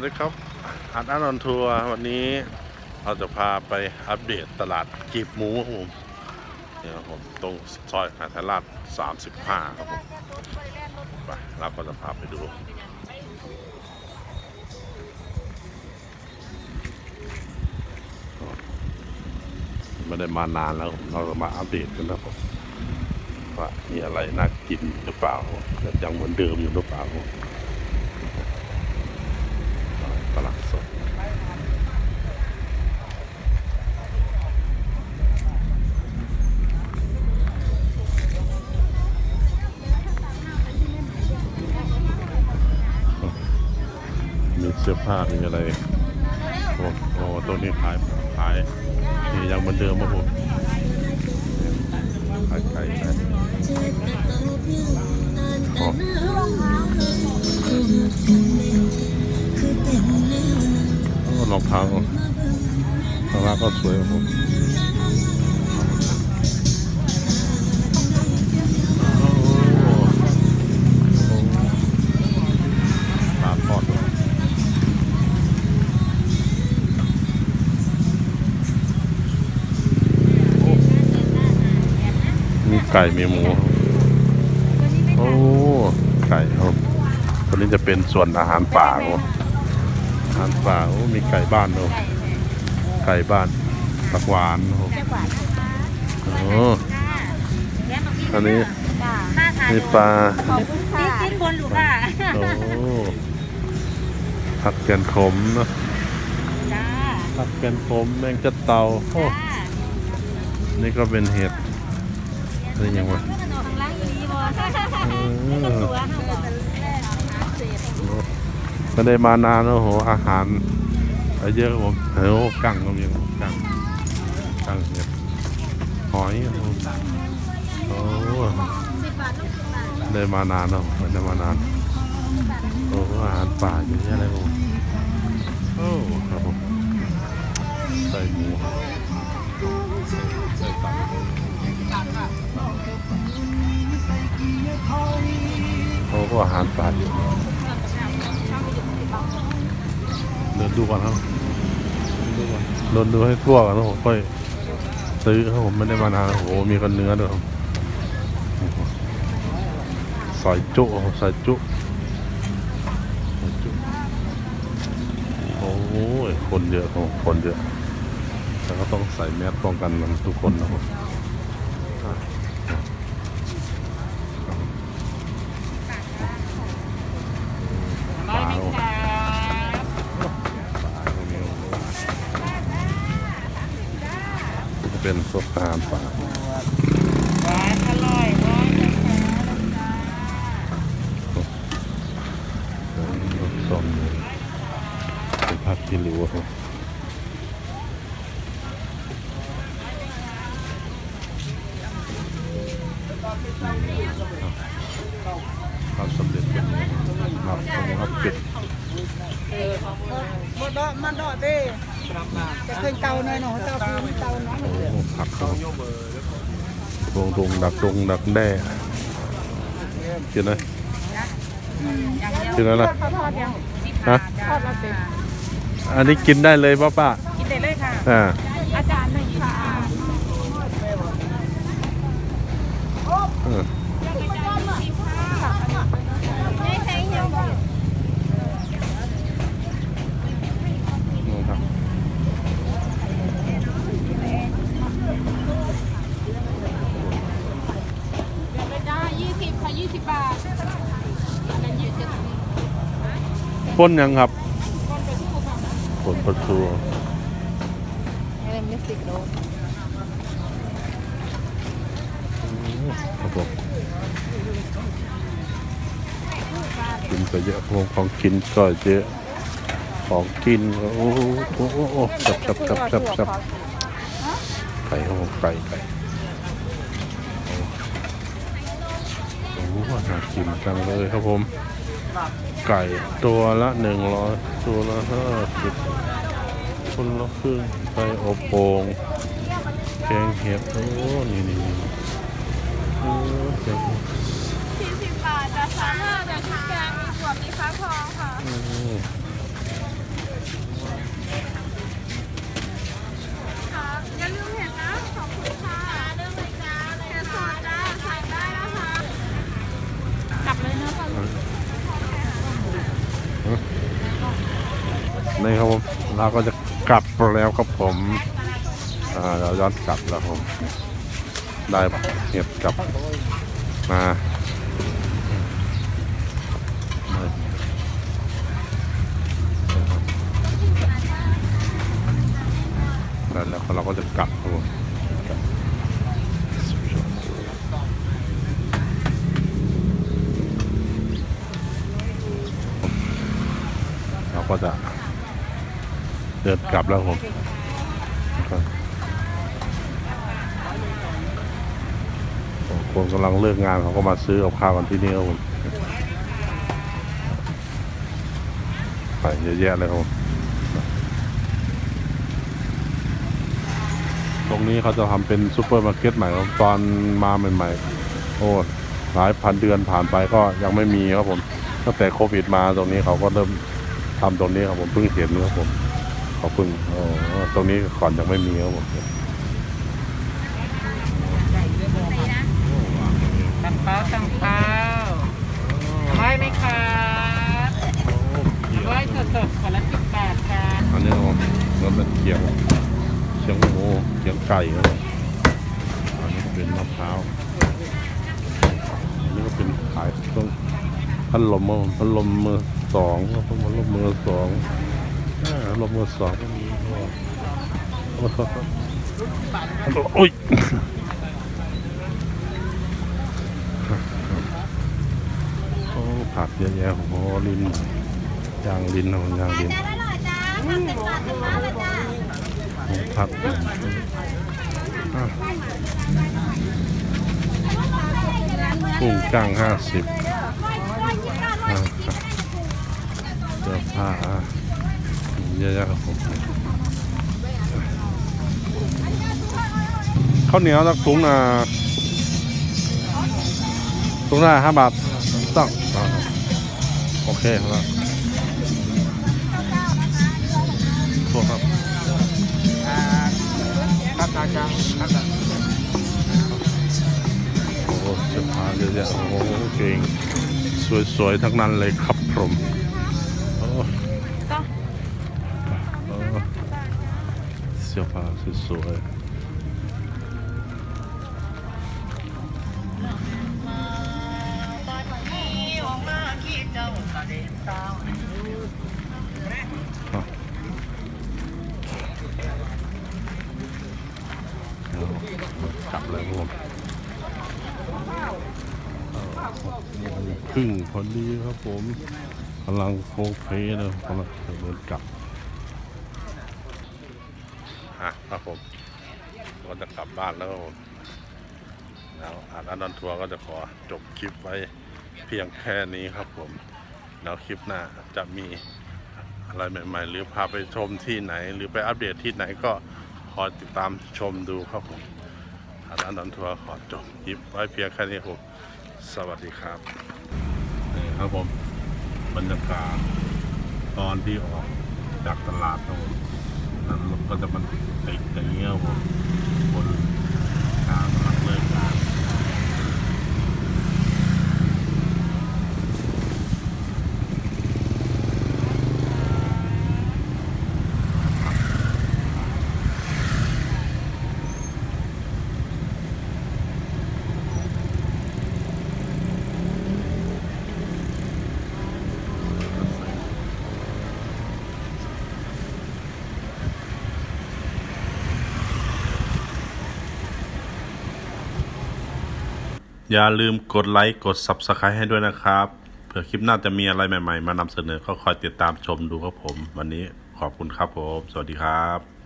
สวัสดีครับอัดอันอนทัวร์วันนี้เราจะพาไปอัปเดตตลาดกีบหมูครับผมเนี่ยครับผมตรงซอยหาดไทยราช35 ครับผมไปเราก็จะพาไปดูไม่ได้มานานแล้วเราจะมาอัปเดตกันนะครับว่ามีอะไรน่ากินหรือเปล่ายังเหมือนเดิมอยู่หรือเปล่า ผ้ามีอะไรโอ้โหตัวนี้ขายขายนี่ยังเหมือนเดิมครับผมขายไก่ขายโอ้รองเท้ารองเท้าก็สวยครับผม ไก่มีหมู โอ้ ไก่ครับตัวนี้จะเป็นส่วนอาหารป่าครับอาหารป่าโอ้มีไก่บ้านด้วยไก่บ้านผักหวานครับโอ้อันนี้มีปลาขอบคุณค่ะขึ้นบนหรือว่าโอ้ผักแกนขมเนอะจ้าผักแกนขมแมงจัดเตาโอ้นี่ก็เป็นเห็ด นี่ยังวะกแรกเศษไม่ได้มานานแล้วโหอาหารเยอะผมโอ้กั้งก็มีกั้งกั้งเห็ดหอยโอ้ได้มานานแล้วไม่ได้มานานโอ้อาหารป่าเยอะแยะเลยครับผมโอ้ครับผมใส่หมูใส่ตับ โอ้ก็อาหารป่าเยอะเดินดูก่อนครับเดินดูให้ทั่วก่อนแล้วผมค่อยซื้อครับผมไม่ได้มานานโอ้โหมีกันเนื้อด้วยครับใส่จุครับใส่จุใส่จุโอ้ยคนเยอะครับผมคนเยอะแต่ก็ต้องใส่แมสป้องกันมันทุกคนนะครับปลาครับปลาตรงนี้จะ เป็นพวกอาหารป่าหวานอร่อยร้อนรถส้มเป็นภาพที่รู้ครับความสำเร็จเป็นนับตรงนับเป็ดมดอกมันดอกเด้จะเคยเตาหน่อยหนูเตาคือเตาน้องโอ้โห ผักครับดงดงดักดงดักแด้กินไหมกินแล้วนะทอดทอดยังฮะทอดแล้วเต็มอันนี้กินได้เลยป่ะป้ากินได้เลยค่ะอ่าอาจารย์หนึ่งค่ะเออ ไม่ใช่เหี่ยวบ่ นี่ครับ จ้ายี่สิบค่ะยี่สิบบาทอันนั้นยืดจะถึง ป้นยังครับก้อนไปสู้ค่ะผลประตูอะไรไม่สิบโลครับผมกินก็เยอะผมของกินก็เยอะของกินก็โอ้โหโอ้โหโอ้โหจับจับจับจับจับไก่ครับผมไก่ไก่โอ้โหน่ากินจังเลยครับผม ไก่ตัวละหนึ่งร้อยตัวละห้าสิบคนละครึ่งไปอบโอ่งแกงเห็บโอ้นี่นี่โอ้แกงสี่สิบบาทแต่สามห้าแต่ชุดแกงมีบวดมีฟ้าพองค่ะครัอย่าลืม นี่ครับผมเราก็จะกลับแล้วครับผมเราย้อนกลับแล้วผมได้เห็ดกลับมาได้แล้วเราก็จะกลับครับผมเราก็จะ เดินกลับแล้วผมคนกำลังเลิกงานเขาก็มาซื้อกับข้าวกันที่นี่ครับผมไปเยอะแยะเลยครับตรงนี้เขาจะทำเป็นซูเปอร์มาร์เก็ตใหม่ครับตอนมาใหม่ๆโอ้หลายพันเดือนผ่านไปก็ยังไม่มีครับผมตั้งแต่โควิดมาตรงนี้เขาก็เริ่มทำตรงนี้ครับผมเพิ่งเห็นครับผม ขาเพิ่งโอ้ตรงนี้ก่อนยังไม่มีครับผมตั้งเป้าตั้งเป้าไหวไหมครับไหวสดๆคนละสิบบาทครับอันนี้เราเราเป็นเขียงเขียงหมูเขียงไก่ครับอันนี้เป็นมะพร้าวอันนี้ก็เป็นขายต้องพัดลมครับผมพัดลมมือสองครับพัดลมมือสอง ลมมือสองก็มีครับโอ้โหโอ้ยโอ้ผักเยอะแยะโอ้โหลินยางลินนะผมยางลินผักอะกุ้งก้างห้าสิบเสื้อผ้าอะ เยอะแยะครับผมข้าวเหนียวสักถุงอะถุงละห้าบาทต้องอ่าโอเคครับโทษครับครับอาจารย์ครับโอ้โหเสื้อผ้าเยอะแยะโอ้เก่งสวยๆ ทั้งนั้นเลยครับผม สื้อผ้าสวยกลับเลยครับผมครึ่งพอดีครับผมกำลังโคเพลนะกำลังจะเดินกลับอะ ครับผมก็จะกลับบ้านแล้วครับผมแล้วอาร์ตนันทัวร์ก็จะขอจบคลิปไว้เพียงแค่นี้ครับผม แล้วคลิปหน้าจะมีอะไรใหม่ๆ หรือพาไปชมที่ไหน หรือไปอัปเดตที่ไหนก็คอติดตามชมดูครับผมอาร์ตนันทัวร์ขอจบคลิปไว้เพียงแค่นี้ครับสวัสดีครับนี่ครับผมบรรยากาศตอนที่ออกจากตลาดครับผม นั้นรถก็จะมันติดอย่างเงี้ยครับผมคนทางกำลังเลิกงาน อย่าลืมกดไลค์ กด Subscribe ให้ด้วยนะครับ เผื่อคลิปหน้าจะมีอะไรใหม่ ๆ มานำเสนอก็คอยติดตามชมดูครับผม วันนี้ขอบคุณครับผม สวัสดีครับ